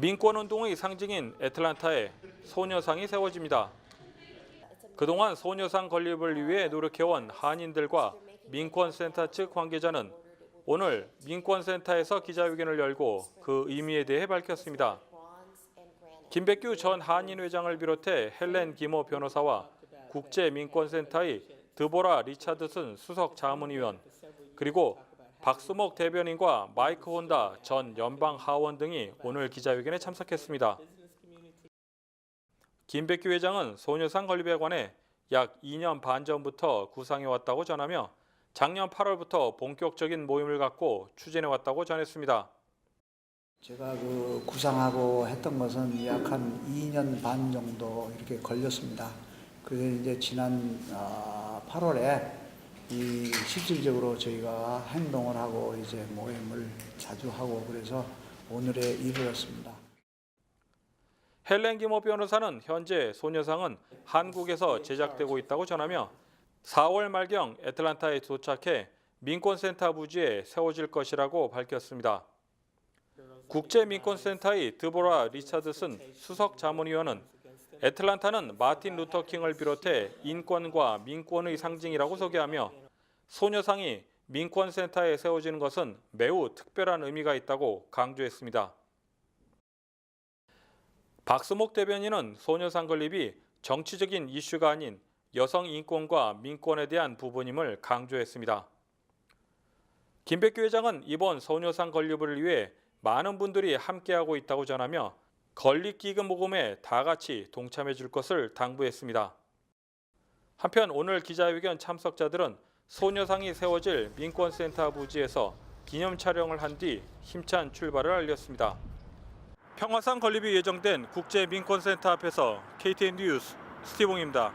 민권운동의 상징인 애틀란타에 소녀상이 세워집니다. 그동안 소녀상 건립을 위해 노력해온 한인들과 민권센터 측 관계자는 오늘 민권센터에서 기자회견을 열고 그 의미에 대해 밝혔습니다. 김백규 전 한인회장을 비롯해 헬렌 기모 변호사와 국제민권센터의 드보라 리차드슨 수석 자문위원 그리고 박수목 대변인과 마이크 혼다 전 연방 하원 등이 오늘 기자회견에 참석했습니다. 김백규 회장은 소녀상 건립에 관해 약 2년 반 전부터 구상해 왔다고 전하며 작년 8월부터 본격적인 모임을 갖고 추진해 왔다고 전했습니다. 제가 그 구상하고 했던 것은 약 한 2년 반 정도 이렇게 걸렸습니다. 그래서 이제 지난 아, 8월에 이 실질적으로 저희가 행동을 하고 이제 모임을 자주 하고 그래서 오늘에 이르렀습니다. 헬렌 기모 변호사는 현재 소녀상은 한국에서 제작되고 있다고 전하며 4월 말경 애틀란타에 도착해 민권센터 부지에 세워질 것이라고 밝혔습니다. 국제민권센터의 드보라 리차드슨 수석 자문위원은 애틀란타는 마틴 루터 킹을 비롯해 인권과 민권의 상징이라고 소개하며 소녀상이 민권센터에 세워지는 것은 매우 특별한 의미가 있다고 강조했습니다. 박수목 대변인은 소녀상 건립이 정치적인 이슈가 아닌 여성 인권과 민권에 대한 부분임을 강조했습니다. 김백규 회장은 이번 소녀상 건립을 위해 많은 분들이 함께하고 있다고 전하며 건립 기금 모금에 다 같이 동참해 줄 것을 당부했습니다. 한편 오늘 기자회견 참석자들은 소녀상이 세워질 민권센터 부지에서 기념 촬영을 한 뒤 힘찬 출발을 알렸습니다. 평화상 건립이 예정된 국제민권센터 앞에서 KTN 뉴스 스티봉입니다.